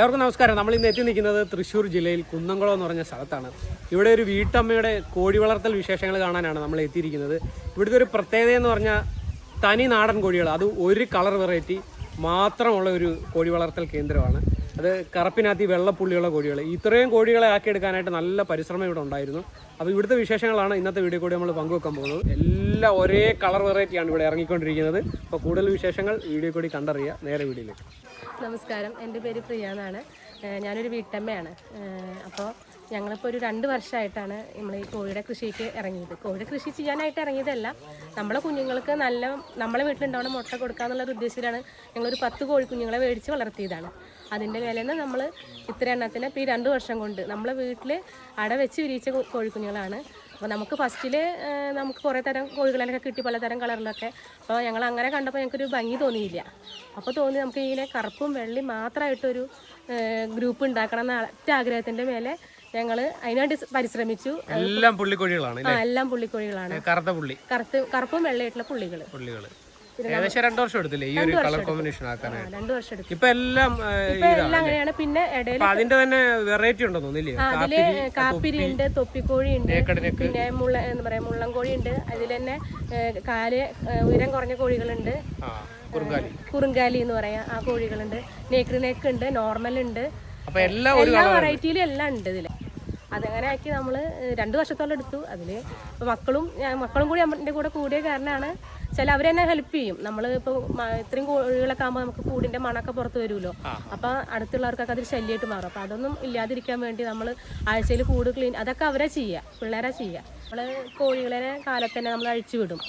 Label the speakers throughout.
Speaker 1: എല്ലാവർക്കും നമസ്കാരം. നമ്മൾ ഇന്ന് എത്തി നിൽക്കുന്നത് തൃശ്ശൂർ ജില്ലയിൽ കുന്നംകുളം എന്ന് പറഞ്ഞ സ്ഥലത്താണ്. ഇവിടെ ഒരു വീട്ടമ്മയുടെ കോഴി വളർത്തൽ വിശേഷങ്ങൾ കാണാനാണ് നമ്മൾ എത്തിയിരിക്കുന്നത്. ഇവിടുത്തെ ഒരു പ്രത്യേകത എന്ന് പറഞ്ഞാൽ തനി നാടൻ കോഴികൾ. അത് ഒരു കളർ വെറൈറ്റി മാത്രമുള്ള ഒരു കോഴി വളർത്തൽ കേന്ദ്രമാണ്. അത് കറപ്പിനകത്ത് വെള്ളപ്പുള്ളിയുള്ള കോഴികൾ. ഇത്രയും കോഴികളെ ആക്കിയെടുക്കാനായിട്ട് നല്ല പരിശ്രമം ഇവിടെ ഉണ്ടായിരുന്നു. അപ്പോൾ ഇവിടുത്തെ വിശേഷങ്ങളാണ് ഇന്നത്തെ വീഡിയോ കൂടി നമ്മൾ പങ്കുവെക്കാൻ പോകുന്നത്. എല്ലാം ഒരേ കളർ വെറൈറ്റിയാണ് ഇവിടെ ഇറങ്ങിക്കൊണ്ടിരിക്കുന്നത്. അപ്പോൾ കൂടുതൽ വിശേഷങ്ങൾ വീഡിയോ കൂടി കണ്ടറിയുക. നേരെ വീഡിയോയിലേക്ക്.
Speaker 2: നമസ്കാരം. എന്റെ പേര് പ്രിയ എന്നാണ് ഞാനൊരു വീട്ടമ്മയാണ്. അപ്പോൾ ഞങ്ങളിപ്പോൾ ഒരു രണ്ട് വർഷമായിട്ടാണ് നമ്മൾ ഈ കോഴിയുടെ കൃഷിക്ക് ഇറങ്ങിയത്. കോഴിയുടെ കൃഷി ചെയ്യാനായിട്ട് ഇറങ്ങിയതല്ല. നമ്മളെ കുഞ്ഞുങ്ങൾക്ക് നല്ല നമ്മളെ വീട്ടിലുണ്ടാവുന്ന മുട്ട കൊടുക്കുക എന്നുള്ളൊരു ഉദ്ദേശത്തിലാണ് ഞങ്ങളൊരു പത്ത് കോഴി കുഞ്ഞുങ്ങളെ മേടിച്ച് വളർത്തിയതാണ്. അതിന്റെ നിന്ന് നമ്മൾ ഇത്ര എണ്ണത്തിന് ഇപ്പോൾ ഈ രണ്ട് വർഷം കൊണ്ട് നമ്മളെ വീട്ടിൽ അട വെച്ച് വിരിയിച്ച കോഴിക്കുഞ്ഞുങ്ങളാണ്. അപ്പോൾ നമുക്ക് ഫസ്റ്റിൽ നമുക്ക് കുറേ തരം കോഴികളിലൊക്കെ കിട്ടി പലതരം കളറിലൊക്കെ. അപ്പോൾ ഞങ്ങൾ അങ്ങനെ കണ്ടപ്പോൾ ഞങ്ങൾക്കൊരു ഭംഗി തോന്നിയില്ല. അപ്പോൾ തോന്നി നമുക്ക് ഇങ്ങനെ കറുപ്പും വെള്ളി മാത്രമായിട്ടൊരു ഗ്രൂപ്പ് ഉണ്ടാക്കണം എന്ന ഒറ്റ ആഗ്രഹത്തിന്റെ മേലെ ഞങ്ങൾ അതിനുവേണ്ടി പരിശ്രമിച്ചു.
Speaker 1: എല്ലാം പുള്ളിക്കോഴികളാണ്
Speaker 2: എല്ലാം പുള്ളിക്കോഴികളാണ്.
Speaker 1: കറുത്ത പുള്ളി.
Speaker 2: കറുത്ത് കറുപ്പും വെള്ളയായിട്ടുള്ള പുള്ളികൾ
Speaker 1: പുള്ളികൾ ഏകദേശം രണ്ടു വർഷം എടുത്തില്ലേ ഈ ഒരു കളർ കോമ്പിനേഷൻ ആക്കാനായിട്ട്?
Speaker 2: രണ്ട് വർഷം എടുക്കും
Speaker 1: ഇപ്പൊ എല്ലാം
Speaker 2: എല്ലാം അങ്ങനെയാണ്. പിന്നെ ഇടയിൽ
Speaker 1: അതിന്റെ തന്നെ വെറൈറ്റി ഉണ്ടോ തോന്നില്ലേ
Speaker 2: അതിൽ കാപ്പിരി ഉണ്ട് തൊപ്പിക്കോഴി ഉണ്ട് പിന്നെ മുള്ള എന്താ പറയാ മുള്ളൻകോഴി ഉണ്ട് അതിൽ തന്നെ കാൽ ഉയരം കുറഞ്ഞ കോഴികളുണ്ട്.
Speaker 1: കുറുങ്കാലി.
Speaker 2: എന്ന് പറയാം ആ കോഴികളുണ്ട്. നേക്രി നെക്ക് ഉണ്ട് നോർമൽ ഉണ്ട്.
Speaker 1: എല്ലാം
Speaker 2: വെറൈറ്റിയിലും എല്ലാം ഉണ്ട് ഇതിൽ. അതങ്ങനെ ആക്കി നമ്മൾ രണ്ട് വർഷത്തോളം എടുത്തു അതിൽ മക്കളും മക്കളും കൂടി എന്റെ കൂടെ കൂടിയ കാരണമാണ് ചില അവരെന്നെ ഹെൽപ്പ് ചെയ്യും. നമ്മൾ ഇപ്പോൾ ഇത്രയും കോഴികളൊക്കെ ആകുമ്പോൾ നമുക്ക് കൂടിന്റെ മണൊക്കെ പുറത്ത് വരുമല്ലോ. അപ്പോൾ അടുത്തുള്ളവർക്കൊക്കെ അതൊരു ശല്യമായിട്ട് മാറും. അപ്പോൾ അതൊന്നും ഇല്ലാതിരിക്കാൻ വേണ്ടി നമ്മൾ ആഴ്ചയിൽ കൂട് ക്ലീൻ അതൊക്കെ അവരെ ചെയ്യുക പിള്ളേരെ ചെയ്യുക നമ്മൾ കോഴികളെ കാലത്ത് തന്നെ നമ്മൾ അഴിച്ചു വിടും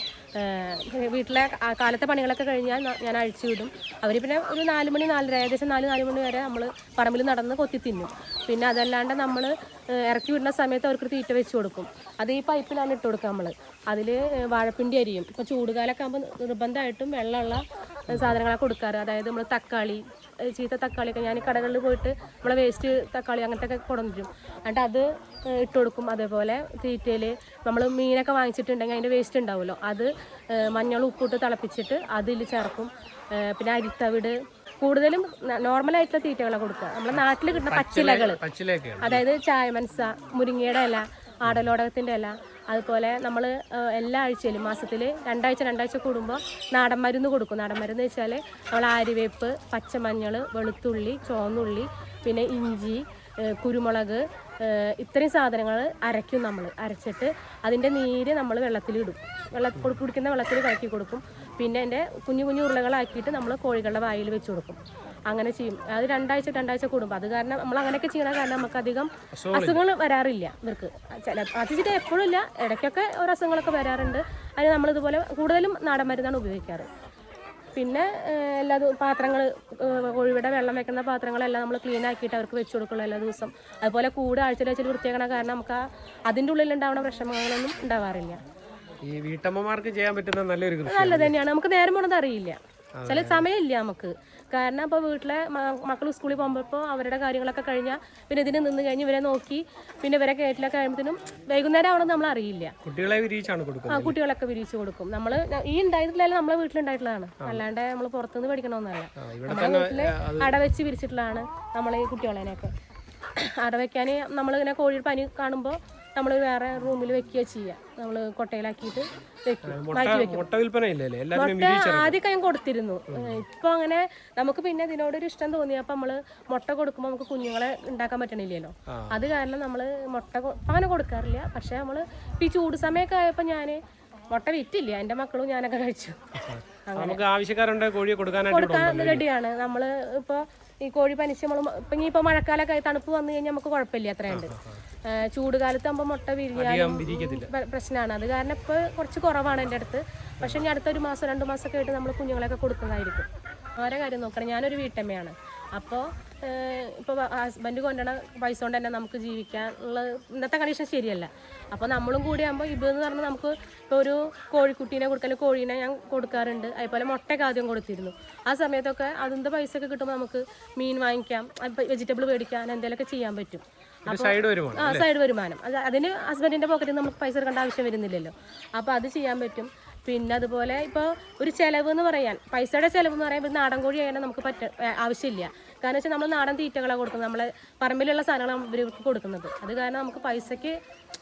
Speaker 2: വീട്ടിലെ കാലത്തെ പണികളൊക്കെ കഴിഞ്ഞാൽ ഞാൻ അഴിച്ചു വിടും. അവർ പിന്നെ ഒരു നാല് മണി നാലര ഏകദേശം നാല് നാല് മണി വരെ നമ്മൾ പറമ്പിൽ നടന്ന് കൊത്തി തിന്നും. പിന്നെ അതല്ലാണ്ട് നമ്മൾ ഇറക്കി വിടുന്ന സമയത്ത് അവർക്ക് തീറ്റ വെച്ച് കൊടുക്കും. അത് ഈ പൈപ്പിലാണ് ഇട്ട് കൊടുക്കുക നമ്മൾ അതിൽ വാഴപ്പിണ്ടി അരിയും. ഇപ്പോൾ ചൂടുകാലൊക്കെ ആകുമ്പോൾ നിർബന്ധമായിട്ടും വെള്ളമുള്ള സാധനങ്ങളൊക്കെ കൊടുക്കാറ്. അതായത് നമ്മൾ തക്കാളി ചീത്ത തക്കാളിയൊക്കെ ഞാൻ കടകളിൽ പോയിട്ട് നമ്മളെ വേസ്റ്റ് തക്കാളി അങ്ങനത്തെ ഒക്കെ കൊണ്ടുവരും എന്നിട്ട് അത് ഇട്ട് കൊടുക്കും. അതേപോലെ തീറ്റയിൽ നമ്മൾ മീനൊക്കെ വാങ്ങിച്ചിട്ടുണ്ടെങ്കിൽ അതിന്റെ വേസ്റ്റ് ഉണ്ടാവുമല്ലോ. അത് മഞ്ഞൾ ഉപ്പിട്ട് തിളപ്പിച്ചിട്ട് അതിൽ ചേർക്കും. പിന്നെ അരിത്തവിട്. കൂടുതലും നോർമലായിട്ടുള്ള തീറ്റകളാണ് കൊടുക്കുക. നമ്മുടെ നാട്ടിൽ കിട്ടുന്ന പച്ചിലകൾ അതായത് ചായമൻസ മുരിങ്ങയുടെ ഇല ആടലോടകത്തിന്റെ ഇല അതുപോലെ നമ്മൾ എല്ലാ ആഴ്ചയിലും മാസത്തിൽ രണ്ടാഴ്ച രണ്ടാഴ്ച കൂടുമ്പോൾ നാടൻ മരുന്ന് കൊടുക്കും. നാടൻ മരുന്ന് വെച്ചാൽ നമ്മൾ ആര്യവേപ്പ് പച്ചമഞ്ഞൾ വെളുത്തുള്ളി ചുവന്നുള്ളി പിന്നെ ഇഞ്ചി കുരുമുളക് ഇത്രയും സാധനങ്ങൾ അരയ്ക്കും നമ്മൾ അരച്ചിട്ട് അതിന്റെ നീര് നമ്മൾ വെള്ളത്തിലിടും വെള്ളത്തിൽ കൊടു- കുടിക്കുന്ന വെള്ളത്തിൽ കലക്കി കൊടുക്കും. പിന്നെ അതിന്റെ കുഞ്ഞു കുഞ്ഞു ഉരുളകളാക്കിയിട്ട് നമ്മൾ കോഴികളുടെ വായിൽ വെച്ച് കൊടുക്കും. അങ്ങനെ ചെയ്യും. അത് രണ്ടാഴ്ച രണ്ടാഴ്ച കൂടുമ്പോൾ അത് കാരണം നമ്മൾ അങ്ങനെയൊക്കെ ചെയ്യണ കാരണം നമുക്ക് അധികം അസുഖങ്ങൾ വരാറില്ല ഇവർക്ക്. ചില അതിച്ചിട്ട് എപ്പോഴും ഇല്ല. ഇടയ്ക്കൊക്കെ ഓരോ അസുഖങ്ങളൊക്കെ വരാറുണ്ട്. അതിന് നമ്മളിതുപോലെ കൂടുതലും നാടൻ മരുന്നാണ് ഉപയോഗിക്കാറ്. പിന്നെ എല്ലാ പാത്രങ്ങൾ കോഴിയുടെ വെള്ളം വെക്കുന്ന പാത്രങ്ങളെല്ലാം നമ്മൾ ക്ലീൻ ആക്കിയിട്ട് അവർക്ക് വെച്ച് കൊടുക്കുള്ളൂ എല്ലാ ദിവസം. അതുപോലെ കൂട് ആഴ്ചയിൽ ആഴ്ചയിൽ വൃത്തിയാക്കണ കാരണം നമുക്ക് ആ അതിന്റെ ഉള്ളിൽ ഉണ്ടാവുന്ന വിഷമങ്ങളൊന്നും ഉണ്ടാവാറില്ല.
Speaker 1: ഈ വീട്ടമ്മമാർക്ക് ചെയ്യാൻ പറ്റുന്ന നല്ലൊരു
Speaker 2: നല്ലത് തന്നെയാണ്. നമുക്ക് നേരം പോണത് അറിയില്ല. ചില സമയമില്ല നമുക്ക്. കാരണം അപ്പോൾ വീട്ടിലെ മക്കൾ സ്കൂളിൽ പോകുമ്പോൾ അവരുടെ കാര്യങ്ങളൊക്കെ കഴിഞ്ഞാൽ പിന്നെ ഇതിന് നിന്ന് കഴിഞ്ഞ് ഇവരെ നോക്കി പിന്നെ ഇവരെ കേട്ടിലൊക്കെ കഴിയുമ്പോഴത്തേനും വൈകുന്നേരം ആവണമെന്ന് നമ്മൾ അറിയില്ല.
Speaker 1: കുട്ടികളെ വിരിയിച്ചാണ്
Speaker 2: ആ
Speaker 1: കൊടുക്കുന്നത്
Speaker 2: കുട്ടികളൊക്കെ വിരിച്ചു കൊടുക്കും. നമ്മൾ ഈ ഉണ്ടായിട്ടില്ല നമ്മളെ വീട്ടിലുണ്ടായിട്ടുള്ളതാണ്. അല്ലാണ്ട് നമ്മൾ പുറത്തുനിന്ന് പഠിക്കണമെന്നല്ല
Speaker 1: നമ്മുടെ
Speaker 2: വീട്ടിൽ വീട്ടിൽ അട വെച്ച് വിരിച്ചിട്ടുള്ളതാണ് നമ്മളെ ഈ കുട്ടികളെയൊക്കെ അടവയ്ക്കാൻ നമ്മളിങ്ങനെ കോഴിയുടെ പനി കാണുമ്പോൾ നമ്മൾ വേറെ റൂമിൽ വെക്കുക ചെയ്യാം. നമ്മൾ കൊട്ടയിലാക്കിയിട്ട് വെക്കും. മാറ്റി വെക്കും.
Speaker 1: മുട്ട
Speaker 2: ആദ്യമൊക്കെ ഞാൻ കൊടുത്തിരുന്നു. ഇപ്പൊ അങ്ങനെ നമുക്ക് പിന്നെ ഇതിനോടൊരു ഇഷ്ടം തോന്നി തോന്നിയപ്പോൾ നമ്മൾ മുട്ട കൊടുക്കുമ്പോൾ നമുക്ക് കുഞ്ഞുങ്ങളെ ഉണ്ടാക്കാൻ പറ്റണില്ലല്ലോ. അത് കാരണം നമ്മൾ മുട്ട അങ്ങനെ കൊടുക്കാറില്ല. പക്ഷെ നമ്മൾ ഇപ്പൊ ഈ ചൂട് സമയമൊക്കെ ആയപ്പോൾ ഞാൻ മുട്ട വിറ്റില്ല. എന്റെ മക്കളും ഞാനൊക്കെ കഴിച്ചു.
Speaker 1: നമുക്ക് ആവശ്യക്കാരുണ്ട് കോഴിയെ
Speaker 2: കൊടുക്കാൻ റെഡിയാണ്. നമ്മൾ ഇപ്പോൾ ഈ കോഴി പനിച്ച് നമ്മൾ ഇപ്പം ഇനിയിപ്പോൾ മഴക്കാലമൊക്കെ തണുപ്പ് വന്നു കഴിഞ്ഞാൽ നമുക്ക് കുഴപ്പമില്ല അത്രയുണ്ട്. ഏഹ് ചൂട് കാലത്താകുമ്പോൾ മുട്ട വിരിയാനും. പ്രശ്നമാണ് അത് കാരണം ഇപ്പോൾ കുറച്ച് കുറവാണ് എന്റെ അടുത്ത്. പക്ഷെ ഇനി അടുത്ത ഒരു മാസം രണ്ട് മാസമൊക്കെ ആയിട്ട് നമ്മൾ കുഞ്ഞുങ്ങളെയൊക്കെ കൊടുക്കുന്നതായിരിക്കും. ഓരോ കാര്യം നോക്കണം. ഞാനൊരു വീട്ടമ്മയാണ്. അപ്പോൾ ഇപ്പോൾ ഹസ്ബൻഡ് കൊണ്ടുവരണ പൈസ കൊണ്ട് തന്നെ നമുക്ക് ജീവിക്കാനുള്ള ഇന്നത്തെ കണ്ടീഷൻ ശരിയല്ല. അപ്പോൾ നമ്മളും കൂടി ആകുമ്പോൾ എന്ന് പറഞ്ഞാൽ നമുക്ക് ഇപ്പോൾ ഒരു കോഴിക്കുട്ടീനെ കൊടുക്കാൻ കോഴീനെ ഞാൻ കൊടുക്കാറുണ്ട്. അതുപോലെ മുട്ടയൊക്കെ ആദ്യം കൊടുത്തിരുന്നു. ആ സമയത്തൊക്കെ അതിന്റെ പൈസ ഒക്കെ കിട്ടുമ്പോൾ നമുക്ക് മീൻ വാങ്ങിക്കാം വെജിറ്റബിൾ മേടിക്കാൻ എന്തെങ്കിലുമൊക്കെ ചെയ്യാൻ പറ്റും. ആ സൈഡ് വരുമാനം. അത് അതിന് ഹസ്ബൻഡിന്റെ പോക്കറ്റിൽ നമുക്ക് പൈസ എടുക്കേണ്ട ആവശ്യം വരുന്നില്ലല്ലോ. അപ്പോൾ അത് ചെയ്യാൻ പറ്റും. പിന്നെ അതുപോലെ ഇപ്പോൾ ഒരു ചെലവ് എന്ന് പറയാൻ പൈസയുടെ ചെലവ് എന്ന് പറയുമ്പോൾ നാടൻ കോഴി ആയാലും നമുക്ക് പറ്റ ആവശ്യമില്ല. കാരണം വെച്ചാൽ നമ്മൾ നാടൻ തീറ്റകളാണ് കൊടുക്കുന്നത്. നമ്മളെ പറമ്പിലുള്ള സാധനങ്ങളാണ് ഇവർക്ക് കൊടുക്കുന്നത്. അത് കാരണം നമുക്ക് പൈസയ്ക്ക്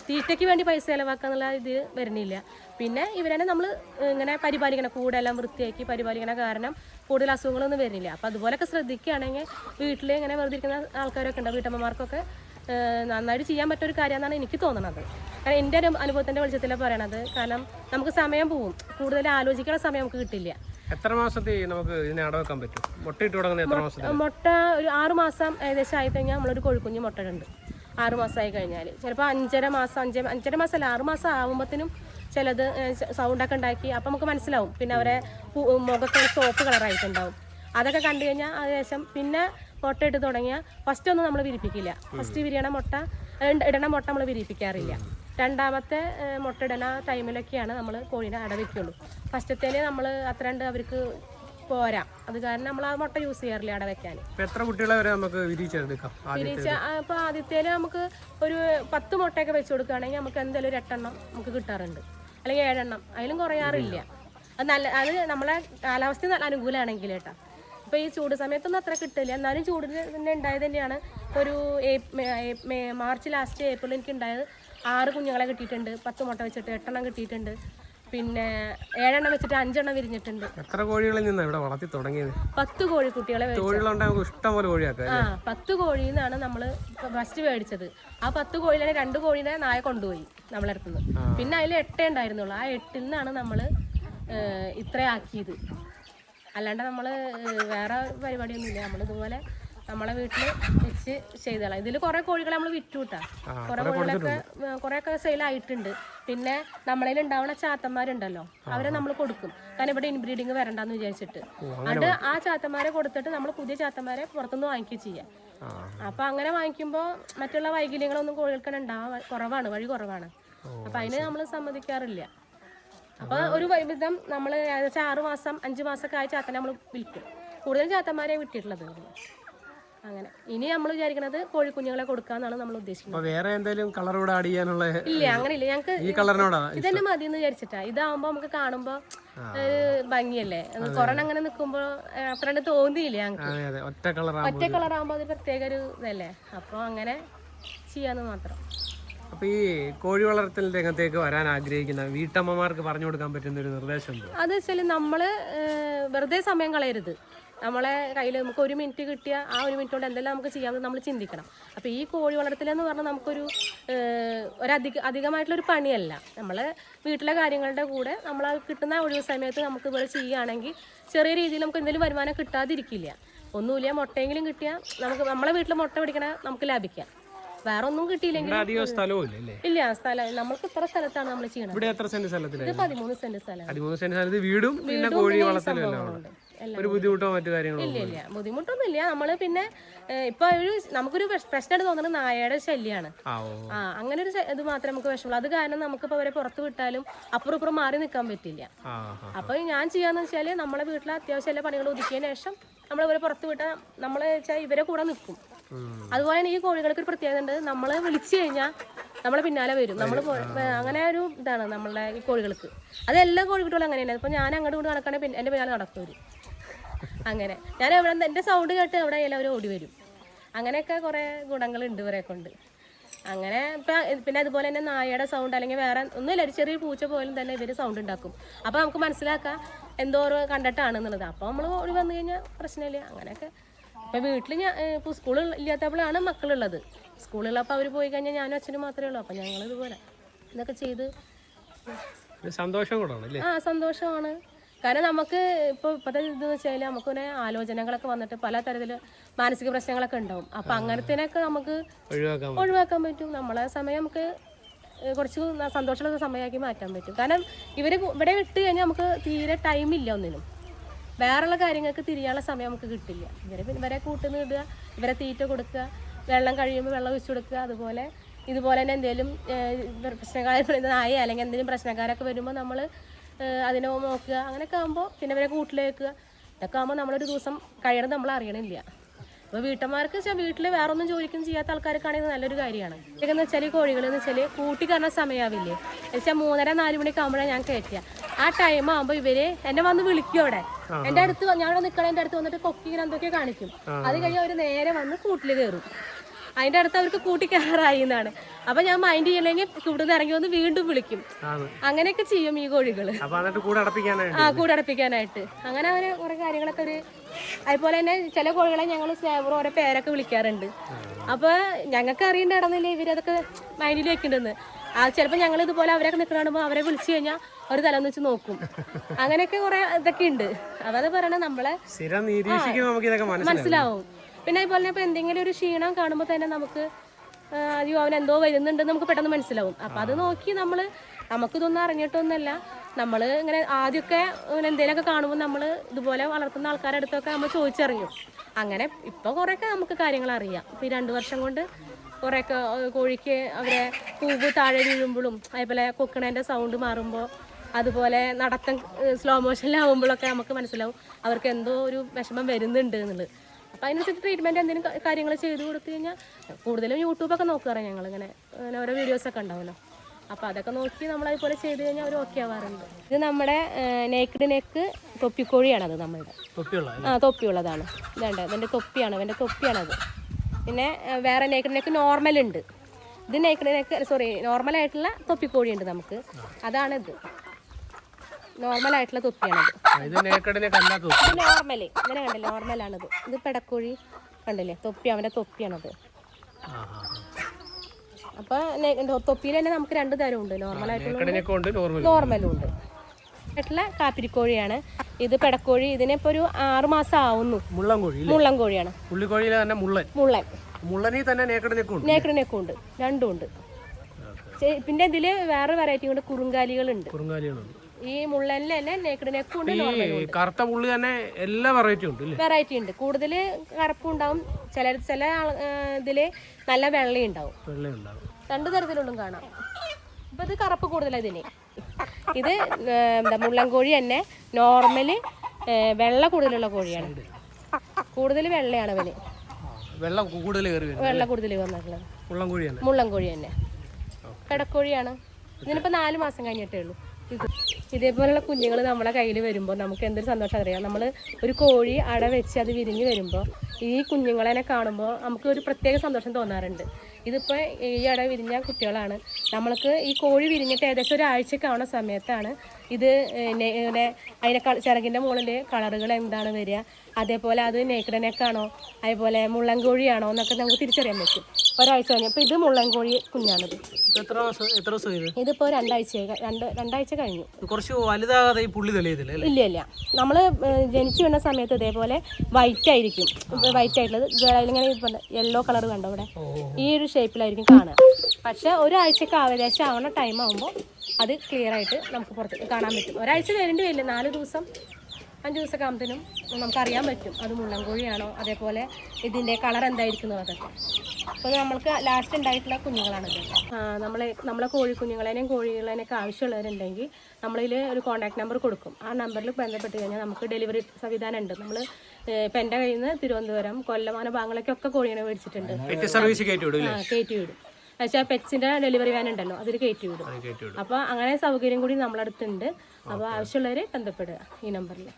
Speaker 2: തീറ്റയ്ക്ക് വേണ്ടി പൈസ ചിലവാക്കാന്നുള്ള ഇത് വരുന്നില്ല. പിന്നെ ഇവരെ നമ്മൾ ഇങ്ങനെ പരിപാലിക്കണം. കൂടെല്ലാം വൃത്തിയാക്കി പരിപാലിക്കണ കാരണം കൂടുതൽ അസുഖങ്ങളൊന്നും വരുന്നില്ല. അപ്പോൾ അതുപോലൊക്കെ ശ്രദ്ധിക്കുകയാണെങ്കിൽ വീട്ടിൽ ഇങ്ങനെ വെറുതെ ഇരിക്കുന്ന ആൾക്കാരൊക്കെ ഉണ്ടാവും വീട്ടമ്മമാർക്കൊക്കെ നന്നായിട്ട് ചെയ്യാൻ പറ്റൊരു കാര്യമെന്നാണ് എനിക്ക് തോന്നുന്നത് കാരണം എന്റെ ഒരു അനുഭവത്തിന്റെ വെളിച്ചത്തിലാണ് പറയണത്. കാരണം നമുക്ക് സമയം പോവും. കൂടുതൽ ആലോചിക്കാനുള്ള സമയം നമുക്ക് കിട്ടില്ല.
Speaker 1: എത്ര മാസത്തിൽ നമുക്ക് ഇതിനെ അടവെക്കാൻ പറ്റും? മുട്ട ഇട്ട് തുടങ്ങുന്നത് എത്ര മാസത്തിൽ
Speaker 2: മുട്ട ഒരു ആറ് മാസം ഏകദേശം ആയി കഴിഞ്ഞാൽ നമ്മളൊരു കോഴിക്കുഞ്ഞ് മുട്ട ഉണ്ട് ആറ് മാസമായി കഴിഞ്ഞാൽ. ചിലപ്പോൾ അഞ്ചര മാസം അഞ്ച് അഞ്ചര മാസമല്ല ആറ് മാസം ആകുമ്പോഴത്തേനും ചിലത് സൗണ്ടൊക്കെ ഉണ്ടാക്കി അപ്പം നമുക്ക് മനസ്സിലാവും. പിന്നെ അവരെ മുഖത്ത് സോപ്പ് കളറായിട്ടുണ്ടാവും അതൊക്കെ കണ്ടു കഴിഞ്ഞാൽ ഏകദേശം പിന്നെ മുട്ട ഇട്ട് തുടങ്ങിയാൽ ഫസ്റ്റ് ഒന്നും നമ്മൾ വിരിപ്പിക്കില്ല. ഫസ്റ്റ് വിരിയണ മുട്ട ഇടണ മുട്ട നമ്മൾ വിരിപ്പിക്കാറില്ല. രണ്ടാമത്തെ മുട്ട ഇടണ ടൈമിലൊക്കെയാണ് നമ്മൾ കോഴീനെ അട വെക്കുള്ളൂ. ഫസ്റ്റത്തേന് നമ്മൾ അത്രണ്ട് അവർക്ക് പോരാ. അത് കാരണം നമ്മൾ ആ മുട്ട യൂസ് ചെയ്യാറില്ല അട വെക്കാൻ
Speaker 1: എത്ര കുട്ടികളെ വരെ നമുക്ക് വിരിച്ചെടുക്കാം ആദ്യം
Speaker 2: തിരിച്ച് ആദ്യത്തേൽ നമുക്ക് ഒരു പത്ത് മുട്ടയൊക്കെ വെച്ച് കൊടുക്കുകയാണെങ്കിൽ നമുക്ക് എന്തായാലും ഒരു എട്ടെണ്ണം നമുക്ക് കിട്ടാറുണ്ട്. അല്ലെങ്കിൽ ഏഴെണ്ണം. അതിലും കുറയാറില്ല. അത് നല്ല അത് നമ്മളെ കാലാവസ്ഥ നല്ല അനുകൂലമാണെങ്കിൽ കേട്ടോ. ഇപ്പൊ ഈ ചൂട് സമയത്തൊന്നും അത്ര കിട്ടില്ല. എന്നാലും ചൂടിന് തന്നെ ഉണ്ടായത് തന്നെയാണ്. ഒരു മാർച്ച് ലാസ്റ്റ് ഏപ്രിൽ എനിക്ക് ഉണ്ടായത്. ആറ് കുഞ്ഞുങ്ങളെ കിട്ടിയിട്ടുണ്ട്. പത്ത് മുട്ട വെച്ചിട്ട് എട്ടെണ്ണം കിട്ടിയിട്ടുണ്ട്. പിന്നെ ഏഴെണ്ണം വെച്ചിട്ട് അഞ്ചെണ്ണം വിരിഞ്ഞിട്ടുണ്ട്.
Speaker 1: എത്ര കോഴികളിൽ നിന്നാണ് ഇവിടെ വളർത്തി തുടങ്ങിയത്?
Speaker 2: പത്ത് കോഴിക്കുട്ടികളെ
Speaker 1: കുട്ടികളെ ഇഷ്ടം പോലെ കോഴിയാക്കാം
Speaker 2: ആ പത്ത് കോഴിയിൽ നിന്നാണ് നമ്മൾ ഫസ്റ്റ് മേടിച്ചത്. ആ പത്ത് കോഴിയിലെ രണ്ട് കോഴീനെ നായ കൊണ്ടുപോയി നമ്മളെ അടുത്തുനിന്ന്. പിന്നെ അതിൽ എട്ടേ ഉണ്ടായിരുന്നുള്ളൂ. ആ എട്ടിൽ നിന്നാണ് നമ്മൾ ഇത്രയാക്കിയത്. അല്ലാണ്ട് നമ്മൾ വേറെ പരിപാടിയൊന്നുമില്ല. നമ്മൾ ഇതുപോലെ നമ്മളെ വീട്ടിൽ വെച്ച് ചെയ്തോളാം ഇതിൽ കുറേ കോഴികളെ നമ്മൾ വിറ്റു കിട്ടാ കുറേ കോഴികളൊക്കെ കുറേയൊക്കെ സെയിലായിട്ടുണ്ട്. പിന്നെ നമ്മളിൽ ഉണ്ടാവുന്ന ചാത്തന്മാരുണ്ടല്ലോ അവരെ നമ്മൾ കൊടുക്കും. കാരണം ഇവിടെ ഇൻബ്രീഡിങ് വരണ്ടെന്ന് വിചാരിച്ചിട്ട്. അത് ആ ചാത്തന്മാരെ കൊടുത്തിട്ട് നമ്മൾ പുതിയ ചാത്തന്മാരെ പുറത്തുനിന്ന് വാങ്ങിക്കുക ചെയ്യാം. അപ്പൊ അങ്ങനെ വാങ്ങിക്കുമ്പോൾ മറ്റുള്ള വൈകല്യങ്ങളൊന്നും കോഴികൾക്ക് ഉണ്ടാവാൻ കുറവാണ് വഴി കുറവാണ്. അപ്പൊ അതിന് നമ്മൾ സമ്മതിക്കാറില്ല. അപ്പൊ ഒരു വിധം നമ്മൾ ഏകദേശം ആറ് മാസം അഞ്ച് മാസമൊക്കെ ആയ ചാത്തനെ നമ്മൾ വിൽക്കും കൂടുതൽ ചാത്തന്മാരെ വിട്ടിട്ടുള്ളത്. അങ്ങനെ. ഇനി നമ്മൾ വിചാരിക്കുന്നത് കോഴിക്കുഞ്ഞുങ്ങളെ കൊടുക്കാന്നാണ് നമ്മൾ ഉദ്ദേശിക്കുന്നത്.
Speaker 1: വേറെ എന്തെങ്കിലും കളർ കൂടെ ആഡ് ചെയ്യാനുള്ള
Speaker 2: ഇല്ല അങ്ങനെ ഇല്ല ഞങ്ങൾക്ക്
Speaker 1: ഈ കളറിനോടാ
Speaker 2: ഇതന്നെ മതി എന്ന് വിചാരിച്ചിട്ടാ. ഇതാവുമ്പോ നമുക്ക് കാണുമ്പോ ഭംഗിയല്ലേ? കൊറോണ അങ്ങനെ നിക്കുമ്പോ അത്രണ്ട് അത്ര തോന്നിയില്ല ഞങ്ങൾക്ക്
Speaker 1: ഒറ്റ
Speaker 2: കളറാകുമ്പോൾ അത് പ്രത്യേക ഒരു ഇതല്ലേ? അപ്പൊ അങ്ങനെ ചെയ്യാന്ന് മാത്രം.
Speaker 1: അപ്പൊ ഈ കോഴി വളർത്തൽ രംഗത്തേക്ക് വരാൻ ആഗ്രഹിക്കുന്ന വീട്ടമ്മമാർക്ക് പറഞ്ഞു കൊടുക്കാൻ പറ്റുന്ന ഒരു നിർദ്ദേശം
Speaker 2: അത് വെച്ചാൽ നമ്മൾ വെറുതെ സമയം കളയരുത്. നമ്മളെ കയ്യിൽ നമുക്ക് ഒരു മിനിറ്റ് കിട്ടിയ ആ ഒരു മിനിറ്റ് കൊണ്ട് എന്തെല്ലാം നമുക്ക് ചെയ്യാമെന്ന് നമ്മൾ ചിന്തിക്കണം. അപ്പോൾ ഈ കോഴി വളർത്തലെന്ന് പറഞ്ഞാൽ നമുക്കൊരു ഒരു അധിക അധികമായിട്ടുള്ളൊരു പണിയല്ല. നമ്മളെ വീട്ടിലെ കാര്യങ്ങളുടെ കൂടെ നമ്മൾ കിട്ടുന്ന ഒഴിവ് സമയത്ത് നമുക്ക് ഇവിടെ ചെയ്യുകയാണെങ്കിൽ ചെറിയ രീതിയിൽ നമുക്ക് എന്തെങ്കിലും വരുമാനം കിട്ടാതിരിക്കില്ല. ഒന്നുമില്ല മുട്ടയെങ്കിലും കിട്ടിയാൽ നമുക്ക് നമ്മളെ വീട്ടിൽ മുട്ട പിടിക്കണ നമുക്ക് ലാഭിക്കാം. വേറെ ഒന്നും കിട്ടിയില്ലെങ്കിൽ
Speaker 1: ഇവിടെ അധികം സ്ഥലവും ഇല്ല
Speaker 2: സ്ഥലം നമ്മൾക്ക് ഇത്ര സ്ഥലത്താണ് നമ്മൾ ചെയ്യണത്.
Speaker 1: ഇവിടെ എത്ര സെന്റ്
Speaker 2: പതിമൂന്ന് സെന്റ് സ്ഥലം.
Speaker 1: പതിമൂന്ന് സെന്റ് സ്ഥലത്ത് വീടും പിന്നെ കോഴി വളർത്തലും എല്ലാം ഉണ്ട്.
Speaker 2: എല്ലാം
Speaker 1: ഒരു ബുദ്ധിമുട്ടോ മറ്റു കാര്യങ്ങളോ
Speaker 2: ഇല്ല നമ്മൾ പിന്നെ ഇപ്പൊ ഒരു നമുക്കൊരു പ്രശ്- പ്രശ്നമായിട്ട് തോന്നുന്നത് നായയുടെ ശല്യാണ്.
Speaker 1: ആ
Speaker 2: അങ്ങനെ ഒരു ഇത് മാത്രമേ നമുക്ക് വിഷമുള്ളൂ അത് കാരണം നമുക്കിപ്പോ അവരെ പുറത്ത് വിട്ടാലും അപ്പുറം ഇപ്പുറം മാറി നിൽക്കാൻ പറ്റില്ല. അപ്പൊ ഞാൻ ചെയ്യാന്ന് വെച്ചാൽ നമ്മളെ വീട്ടിലെ അത്യാവശ്യം എല്ലാ പണികൾ ഒതുക്കിയതിനു ശേഷം നമ്മൾ ഇവരെ പുറത്ത് വിട്ടാൽ നമ്മളെ വെച്ചാൽ ഇവരെ കൂടെ നിൽക്കും. അതുപോലെ തന്നെ ഈ കോഴികൾക്ക് ഒരു പ്രത്യേകത ഉണ്ട്. നമ്മൾ വിളിച്ചു കഴിഞ്ഞാൽ നമ്മളെ പിന്നാലെ വരും. നമ്മൾ അങ്ങനെ ഒരു ഇതാണ് നമ്മളെ ഈ കോഴികൾക്ക്. അത് എല്ലാ അങ്ങനെ അങ്ങനെയാണ് ഇപ്പൊ ഞാൻ അങ്ങോട്ട് കൊണ്ട് നടക്കണേ പിന്നെ എന്റെ പിന്നാലെ നടക്കും ഒരു അങ്ങനെ. ഞാൻ എവിടെ എന്റെ സൗണ്ട് കേട്ട് എവിടെ എല്ലാവരും ഓടി വരും. അങ്ങനെയൊക്കെ കുറേ ഗുണങ്ങളുണ്ട് ഇവരെ കൊണ്ട്. അങ്ങനെ ഇപ്പം പിന്നെ അതുപോലെ തന്നെ നായയുടെ സൗണ്ട് അല്ലെങ്കിൽ വേറെ ഒന്നുമില്ല. ഒരു ചെറിയ പൂച്ച പോലും തന്നെ ഇവർ സൗണ്ട് ഉണ്ടാക്കും. അപ്പോൾ നമുക്ക് മനസ്സിലാക്കാം എന്തോ കണ്ടിട്ടാണ് കണ്ടിട്ടാണെന്നുള്ളത്. അപ്പോൾ നമ്മൾ ഓടി വന്നു കഴിഞ്ഞാൽ പ്രശ്നമില്ല. അങ്ങനെയൊക്കെ ഇപ്പം വീട്ടിൽ ഞാൻ ഇപ്പോൾ സ്കൂൾ ഇല്ലാത്തപ്പോഴാണ് മക്കളുള്ളത്. സ്കൂളുള്ളപ്പോൾ അവർ പോയി കഴിഞ്ഞാൽ ഞാനും അച്ഛനും മാത്രമേ ഉള്ളൂ. അപ്പോൾ ഞങ്ങൾ ഇതുപോലെ ഇതൊക്കെ ചെയ്ത്
Speaker 1: സന്തോഷം കൂടെ അല്ലേ?
Speaker 2: ആ സന്തോഷമാണ്. കാരണം നമുക്ക് ഇപ്പോൾ ഇപ്പോഴത്തെ ഇത് വെച്ചാൽ നമുക്ക് പിന്നെ ആലോചനകളൊക്കെ വന്നിട്ട് പല തരത്തിൽ മാനസിക പ്രശ്നങ്ങളൊക്കെ ഉണ്ടാവും. അപ്പം അങ്ങനത്തേനൊക്കെ നമുക്ക്
Speaker 1: ഒഴിവാക്കാൻ
Speaker 2: പറ്റും. നമ്മളെ സമയം നമുക്ക് കുറച്ച് സന്തോഷമുള്ള സമയമാക്കി മാറ്റാൻ പറ്റും. കാരണം ഇവർ ഇവിടെ വിട്ട് കഴിഞ്ഞാൽ നമുക്ക് തീരെ ടൈമില്ല ഒന്നിനും. വേറെയുള്ള കാര്യങ്ങൾക്ക് തിരിയാനുള്ള സമയം നമുക്ക് കിട്ടില്ല. ഇവരെ ഇവരെ കൂട്ടുന്ന ഇടുക ഇവരെ തീറ്റ കൊടുക്കുക വെള്ളം കഴിയുമ്പോൾ വെള്ളം ഒഴിച്ചു കൊടുക്കുക അതുപോലെ ഇതുപോലെ തന്നെ എന്തെങ്കിലും പ്രശ്നക്കാർ നായ അല്ലെങ്കിൽ എന്തെങ്കിലും പ്രശ്നക്കാരൊക്കെ വരുമ്പോൾ നമ്മൾ അതിനെ നോക്കുക. അങ്ങനെയൊക്കെ ആകുമ്പോൾ പിന്നെ ഇവരെ കൂട്ടിലേക്കുക ഇതൊക്കെ ആകുമ്പോൾ നമ്മളൊരു ദിവസം കഴിയണത് നമ്മൾ അറിയണില്ല. അപ്പോൾ വീട്ടമ്മമാർക്ക് വെച്ചാൽ വീട്ടിൽ വേറെ ഒന്നും ജോലിക്കും ചെയ്യാത്ത ആൾക്കാർക്കാണെങ്കിൽ നല്ലൊരു കാര്യമാണ്. എന്ന് വെച്ചാൽ ഈ കോഴികൾ എന്ന് വെച്ചാൽ കൂട്ടി കയറുന്ന സമയമാവില്ലേ വെച്ചാൽ മൂന്നര നാല് മണിയൊക്കെ ആകുമ്പോഴാണ് ഞാൻ കയറ്റുക ആ ടൈം ആകുമ്പോൾ ഇവർ എന്നെ വന്ന് വിളിക്കും അവിടെ. എന്റെ അടുത്ത് ഞാൻ നിൽക്കണ എന്റെ അടുത്ത് വന്നിട്ട് കൊക്കി ഇങ്ങനെ എന്തൊക്കെയോ കാണിക്കും. അത് കഴിഞ്ഞ് അവർ നേരെ വന്ന് കൂട്ടിൽ കയറും അതിന്റെ അടുത്ത് അവർക്ക് കൂട്ടി കയറായി എന്നാണ് അപ്പൊ ഞാൻ മൈൻഡ് ചെയ്യില്ലെങ്കിൽ കൂടുന്ന് ഇറങ്ങി വന്ന് വീണ്ടും വിളിക്കും. അങ്ങനെയൊക്കെ ചെയ്യും ഈ
Speaker 1: അടപ്പിക്കാനായിട്ട്.
Speaker 2: ആ കൂടടപ്പിക്കാനായിട്ട് അങ്ങനെ അവർ കുറെ കാര്യങ്ങളൊക്കെ ഒരു അതുപോലെ തന്നെ ചില കോഴികളെ ഞങ്ങൾ ഓരോ പേരൊക്കെ വിളിക്കാറുണ്ട്. അപ്പൊ ഞങ്ങൾക്ക് അറിയേണ്ട ഇടന്നില്ല ഇവരതൊക്കെ മൈൻഡിൽ വെക്കണ്ടെന്ന്. ആ ചിലപ്പോൾ ഞങ്ങൾ ഇതുപോലെ അവരൊക്കെ നിൽക്കുന്ന കാണുമ്പോൾ അവരെ വിളിച്ചു കഴിഞ്ഞാൽ ഒരു തലന്ന് വെച്ച് നോക്കും. അങ്ങനെയൊക്കെ കുറെ ഇതൊക്കെ ഉണ്ട്. അപ്പൊ അത് പറയണ നമ്മളെ
Speaker 1: മനസ്സിലാവും.
Speaker 2: പിന്നെ അതുപോലെ തന്നെ ഇപ്പൊ എന്തെങ്കിലും ഒരു ക്ഷീണം കാണുമ്പോൾ തന്നെ നമുക്ക് അയ്യോ അവൻ എന്തോ വരുന്നുണ്ട് നമുക്ക് പെട്ടെന്ന് മനസ്സിലാവും. അപ്പൊ അത് നോക്കി നമ്മൾ നമുക്കിതൊന്നും അറിഞ്ഞിട്ടൊന്നുമല്ല. നമ്മൾ ഇങ്ങനെ ആദ്യമൊക്കെ എന്തെങ്കിലുമൊക്കെ കാണുമ്പോൾ നമ്മൾ ഇതുപോലെ വളർത്തുന്ന ആൾക്കാരുടെ അടുത്തൊക്കെ നമ്മൾ ചോദിച്ചറിഞ്ഞു അങ്ങനെ ഇപ്പോൾ കുറേയൊക്കെ നമുക്ക് കാര്യങ്ങൾ അറിയാം. ഇപ്പൊ ഈ രണ്ട് വർഷം കൊണ്ട് കുറെയൊക്കെ കോഴിക്ക് അവരെ പൂവ് താഴെ വീഴുമ്പോഴും അതേപോലെ കൊക്കണേന്റെ സൗണ്ട് മാറുമ്പോൾ അതുപോലെ നടത്തം സ്ലോ മോഷനിലാവുമ്പോഴൊക്കെ നമുക്ക് മനസ്സിലാവും അവർക്ക് എന്തോ ഒരു വിഷമം വരുന്നുണ്ട് എന്നുള്ളത്. അപ്പം അതിനനുസരിച്ച് ട്രീറ്റ്മെന്റ് എന്തെങ്കിലും കാര്യങ്ങൾ ചെയ്ത് കൊടുത്തു കഴിഞ്ഞാൽ കൂടുതലും യൂട്യൂബൊക്കെ നോക്കാറ് ഞങ്ങൾ ഇങ്ങനെ ഇങ്ങനെ ഓരോ വീഡിയോസൊക്കെ ഉണ്ടാവുമല്ലോ. അപ്പോൾ അതൊക്കെ നോക്കി നമ്മൾ അതുപോലെ ചെയ്ത് കഴിഞ്ഞാൽ അവർ ഓക്കെ ആവാറുണ്ട്. ഇത് നമ്മുടെ നേക്കിഡ് നെക്ക് തൊപ്പിക്കോഴിയാണത് നമ്മളുടെ. ആ തൊപ്പിയുള്ളതാണ്. ഇതുണ്ട്. ഇതിന്റെ തൊപ്പിയാണ്. അവന്റെ തൊപ്പിയാണത്. പിന്നെ വേറെ നേക്കിഡ് നെക്ക് നോർമൽ ഉണ്ട്. ഇത് നേക്കിഡ് നെക്ക് സോറി നോർമലായിട്ടുള്ള തൊപ്പിക്കോഴി ഉണ്ട് നമുക്ക്. അതാണിത്. നോർമലായിട്ടുള്ള തൊപ്പിയാണത്. തൊപ്പിയാണ് നോർമൽ ഇങ്ങനെ കണ്ടില്ലേ നോർമലാണിത് ഇത് പെടക്കോഴി കണ്ടില്ലേ? തൊപ്പി അവന്റെ തൊപ്പിയാണത്. അപ്പൊ തൊപ്പിയിൽ തന്നെ നമുക്ക് രണ്ട് തരം ഉണ്ട്
Speaker 1: നോർമൽ ആയിട്ടുള്ള നോർമൽ
Speaker 2: നോർമലും ഉണ്ട് ആയിട്ടുള്ള കാപ്പിരിക്കോഴിയാണ്. ഇത് പെടക്കോഴി ഇതിനിപ്പോ ഒരു ആറു മാസം ആവുന്നു.
Speaker 1: മുള്ളൻ
Speaker 2: കോഴിയാണ്
Speaker 1: മുള്ളൻ. മുള്ളനിൽ തന്നെ
Speaker 2: രണ്ടും ഉണ്ട്. പിന്നെ ഇതിൽ വേറെ വെറൈറ്റി കൊണ്ട് കുറുങ്കാലികളുണ്ട്.
Speaker 1: കുറുങ്കാലികളുണ്ട്.
Speaker 2: ഈ മുള്ളനിൽ തന്നെ നേക്കടിനൊക്കെ ഉണ്ട്
Speaker 1: ഈ കറുത്ത പുള്ളി തന്നെ എല്ലാ വെറൈറ്റി ഉണ്ട്
Speaker 2: വെറൈറ്റി ഉണ്ട്. കൂടുതൽ കറുപ്പുണ്ടാവും ചില ചില ഇതിൽ നല്ല വെള്ളയും ഉണ്ടാവും. രണ്ടു തരത്തിലുള്ളും കാണാം. ഇപ്പൊ ഇത് കറുപ്പ് കൂടുതലാണ് ഇതിന്. ഇത് എന്താ മുള്ളൻകോഴി തന്നെ നോർമൽ വെള്ള കൂടുതലുള്ള കോഴിയാണ്. കൂടുതൽ വെള്ളയാണ് അവന്.
Speaker 1: വെള്ളം കൂടുതൽ
Speaker 2: വെള്ള കൂടുതൽ വന്നിട്ടുള്ളത്.
Speaker 1: മുള്ളൻ കോഴി തന്നെ.
Speaker 2: മുള്ളൻകോഴി തന്നെ കിടക്കോഴിയാണ്. ഇതിനിപ്പോ നാല് മാസം കഴിഞ്ഞിട്ടേ ഉള്ളൂ. ഇത് ഇതേപോലുള്ള കുഞ്ഞുങ്ങൾ നമ്മളെ കയ്യിൽ വരുമ്പോൾ നമുക്ക് എന്തൊരു സന്തോഷം അറിയാം? നമ്മൾ ഒരു കോഴി അട വെച്ച് അത് വിരിഞ്ഞ് വരുമ്പോൾ ഈ കുഞ്ഞുങ്ങളെ കാണുമ്പോൾ നമുക്ക് ഒരു പ്രത്യേക സന്തോഷം തോന്നാറുണ്ട്. ഇതിപ്പോൾ ഈ അട വിരിഞ്ഞ കുട്ടികളാണ്. നമ്മൾക്ക് ഈ കോഴി വിരിഞ്ഞിട്ട് ഏകദേശം ഒരാഴ്ച കാണുന്ന സമയത്താണ് ഇത് ഇങ്ങനെ ക ചിറകിന്റെ മുകളിൽ കളറുകൾ എന്താണ് വരിക. അതേപോലെ അത് നേക്കടനേക്കാണോ അതേപോലെ മുള്ളൻകോഴിയാണോ എന്നൊക്കെ നമുക്ക് തിരിച്ചറിയാൻ പറ്റും. ഒരാഴ്ച കഴിഞ്ഞു. അപ്പോൾ ഇത് മുള്ളൻകോഴി കുഞ്ഞാണിത്.
Speaker 1: എത്ര എത്ര ദിവസം
Speaker 2: ഇതിപ്പോൾ രണ്ടാഴ്ച രണ്ട് രണ്ടാഴ്ച കഴിഞ്ഞു.
Speaker 1: കുറച്ച് വലുതാകാതെ ഈ പുള്ളി
Speaker 2: ഇല്ല ഇല്ല. നമ്മൾ ജനിച്ചു വീണ സമയത്ത് ഇതേപോലെ വൈറ്റ് ആയിരിക്കും വൈറ്റ് ആയിട്ടുള്ളത് ഇങ്ങനെ യെല്ലോ കളർ കണ്ടോ ഇവിടെ ഈ ഒരു ഷേപ്പിലായിരിക്കും കാണുക. പക്ഷെ ഒരാഴ്ചക്ക് ആവേശം ആവുന്ന ടൈം ആകുമ്പോൾ അത് ക്ലിയർ ആയിട്ട് നമുക്ക് പുറത്ത് കാണാൻ പറ്റും. ഒരാഴ്ച വരേണ്ടി വരില്ല? നാല് ദിവസം? അഞ്ച് ദിവസമൊക്കെ ആകുമ്പോഴത്തേനും നമുക്ക് അറിയാൻ പറ്റും അത് മുള്ളൻകോഴിയാണോ അതേപോലെ ഇതിന്റെ കളർ എന്തായിരിക്കും അതൊക്കെ അപ്പോൾ നമ്മൾക്ക് ലാസ്റ്റ് ഉണ്ടായിട്ടുള്ള കുഞ്ഞുങ്ങളാണിത്. നമ്മളെ നമ്മളെ കോഴി കുഞ്ഞുങ്ങളേനെയും കോഴികളേനെയൊക്കെ ആവശ്യമുള്ളവരുണ്ടെങ്കിൽ നമ്മളിൽ ഒരു കോൺടാക്ട് നമ്പർ കൊടുക്കും. ആ നമ്പറിൽ ബന്ധപ്പെട്ട് കഴിഞ്ഞാൽ നമുക്ക് ഡെലിവറി സംവിധാനം ഉണ്ട് നമ്മൾ ഇപ്പം എന്റെ കയ്യിൽ നിന്ന് തിരുവനന്തപുരം കൊല്ലമാന ഭാഗങ്ങളൊക്കെ ഭാഗങ്ങളൊക്കെ കോഴിനെ മേടിച്ചിട്ടുണ്ട്.
Speaker 1: കയറ്റി വിടും
Speaker 2: എന്നുവെച്ചാൽ പെറ്റ്സിന്റെ ഡെലിവറി വാൻ ഉണ്ടല്ലോ അതിൽ
Speaker 1: കയറ്റി വിടും.
Speaker 2: അപ്പോൾ അങ്ങനെ സൗകര്യം കൂടി നമ്മളടുത്തുണ്ട്. അപ്പോൾ ആവശ്യമുള്ളവർ ബന്ധപ്പെടുക ഈ നമ്പറിൽ